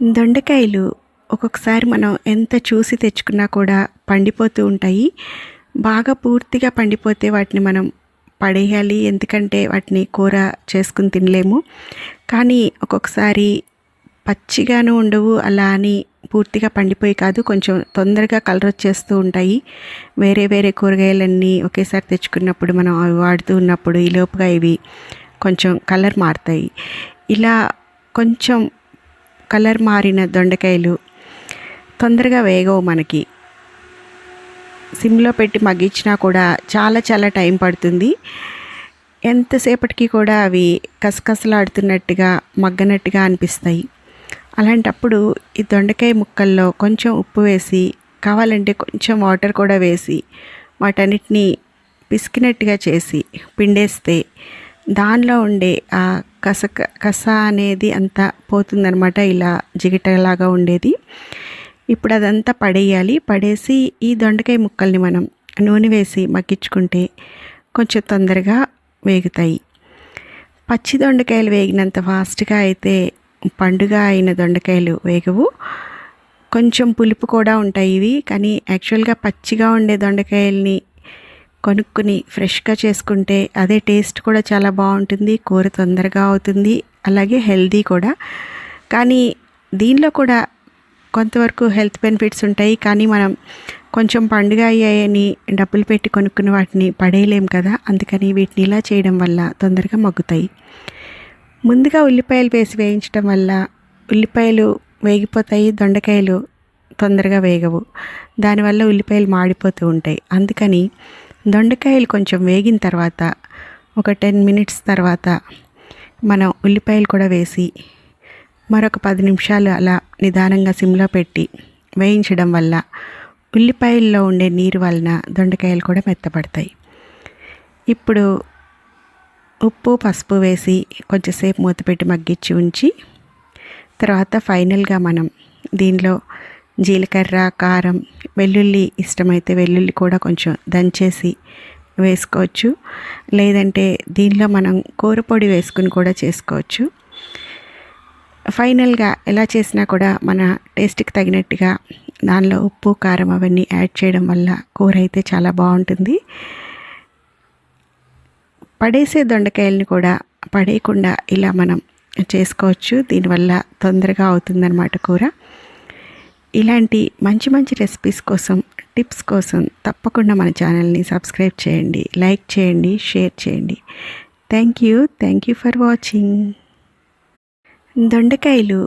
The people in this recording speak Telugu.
దొండకాయలు ఒక్కొక్కసారి మనం ఎంత చూసి తెచ్చుకున్నా కూడా పండిపోతూ ఉంటాయి. బాగా పూర్తిగా పండిపోతే వాటిని మనం పడేయాలి. ఎందుకంటే వాటిని కూర చేసుకుని తినలేము. కానీ ఒక్కొక్కసారి పచ్చిగాను ఉండవు. అలా అని పూర్తిగా పండిపోయి కాదు. కొంచెం తొందరగా కలర్ వచ్చేస్తూ ఉంటాయి. వేరే వేరే కూరగాయలన్నీ ఒకేసారి తెచ్చుకున్నప్పుడు మనం అవి వాడుతూ ఉన్నప్పుడు ఈ లోపుగా ఇవి కొంచెం కలర్ మారుతాయి. ఇలా కొంచెం కలర్ మారిన దొండకాయలు. తొందరగా వేగవు మనకి. సిమ్లో పెట్టి మగ్గించినా కూడా చాలా చాలా టైం పడుతుంది. ఎంతసేపటికి కూడా అవి కసకసలాడుతున్నట్టుగా మగ్గనట్టుగా అనిపిస్తాయి. అలాంటప్పుడు ఈ దొండకాయ ముక్కల్లో కొంచెం ఉప్పు వేసి కావాలంటే కొంచెం వాటర్ కూడా వేసి వాటన్నిటిని పిసికినట్టుగా చేసి పిండేస్తే దానిలో ఉండే ఆ కస కస అనేది అంతా పోతుందనమాట ఇలా జిగటలాగా ఉండేది. ఇప్పుడు అదంతా పడేయాలి. పడేసి ఈ దొండకాయ ముక్కల్ని మనం నూనె వేసి మగ్గించుకుంటే కొంచెం తొందరగా వేగుతాయి. పచ్చి దొండకాయలు వేగినంత ఫాస్ట్గా అయితే పండుగ అయిన దొండకాయలు వేగవు. కొంచెం పులుపు కూడా ఉంటాయి ఇవి. కానీ యాక్చువల్గా పచ్చిగా ఉండే దొండకాయల్ని కొనుక్కుని ఫ్రెష్గా చేసుకుంటే అదే టేస్ట్ కూడా చాలా బాగుంటుంది కూర తొందరగా అవుతుంది అలాగే హెల్దీ కూడా. కానీ దీనిలో కూడా కొంతవరకు హెల్త్ బెనిఫిట్స్ ఉంటాయి. కానీ మనం కొంచెం పండుగ అయ్యాయని డబ్బులు పెట్టి కొనుక్కున్న వాటిని పడేయలేం కదా. అందుకని వీటిని ఇలా చేయడం వల్ల తొందరగా మగ్గుతాయి. ముందుగా ఉల్లిపాయలు వేసి వేయించడం వల్ల ఉల్లిపాయలు వేగిపోతాయి దొండకాయలు తొందరగా వేగవు. దానివల్ల ఉల్లిపాయలు మాడిపోతూ ఉంటాయి. అందుకని దొండకాయలు కొంచెం వేగిన తర్వాత ఒక టెన్ మినిట్స్ తర్వాత మనం ఉల్లిపాయలు కూడా వేసి మరొక పది నిమిషాలు అలా నిదానంగా సిమ్లో పెట్టి వేయించడం వల్ల ఉల్లిపాయల్లో ఉండే నీరు వలన దొండకాయలు కూడా మెత్తపడతాయి. ఇప్పుడు ఉప్పు పసుపు వేసి కొంచెంసేపు మూతపెట్టి మగ్గించి ఉంచి తర్వాత ఫైనల్గా మనం దీనిలో జీలకర్ర కారం వెల్లుల్లి ఇష్టమైతే వెల్లుల్లి కూడా కొంచెం దంచేసి వేసుకోవచ్చు. లేదంటే దీనిలో మనం కూర పొడి వేసుకుని కూడా చేసుకోవచ్చు. ఫైనల్గా ఎలా చేసినా కూడా మన టేస్ట్కి తగినట్టుగా దానిలో ఉప్పు కారం అవన్నీ యాడ్ చేయడం వల్ల కూర అయితే చాలా బాగుంటుంది. పడేసే దొండకాయలని కూడా పడేయకుండా ఇలా మనం చేసుకోవచ్చు. దీనివల్ల తొందరగా అవుతుందన్నమాట కూర. ఇలాంటి మంచి మంచి రెసిపీస్ కోసం టిప్స్ కోసం తప్పకుండా మన ఛానల్ని సబ్స్క్రైబ్ చేయండి లైక్ చేయండి షేర్ చేయండి. Thank you thank you for watching దొండకాయలు